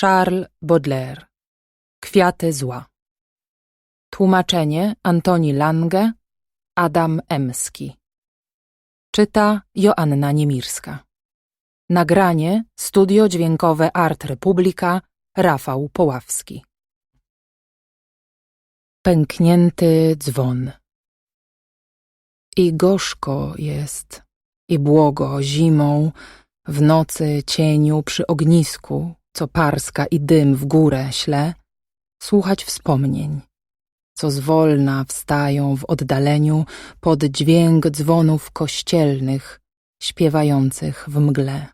Charles Baudelaire. Kwiaty zła. Tłumaczenie Antoni Lange Adam Emski. Czyta Joanna Niemirska. Nagranie Studio Dźwiękowe Art Republika Rafał Poławski. Pęknięty dzwon. I gorzko jest, i błogo zimą, w nocy cieniu przy ognisku, co parska i dym w górę śle, słuchać wspomnień, co zwolna wstają w oddaleniu pod dźwięk dzwonów kościelnych, śpiewających w mgle.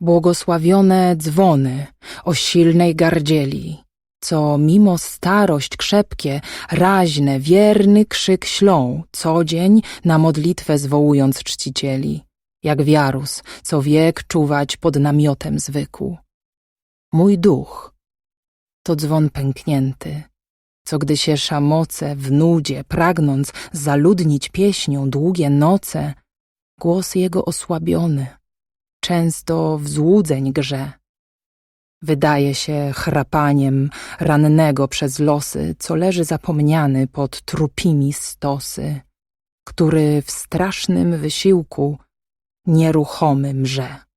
Błogosławione dzwony o silnej gardzieli, co mimo starość krzepkie, raźne, wierny krzyk ślą, co dzień na modlitwę zwołując czcicieli jak wiarus, co wiek czuwać pod namiotem zwykł. Mój duch to dzwon pęknięty, co gdy się szamoce w nudzie, pragnąc zaludnić pieśnią długie noce, głos jego osłabiony, często w złudzeń grze. Wydaje się chrapaniem rannego przez losy, co leży zapomniany pod trupimi stosy, który w strasznym wysiłku nieruchomy mrze.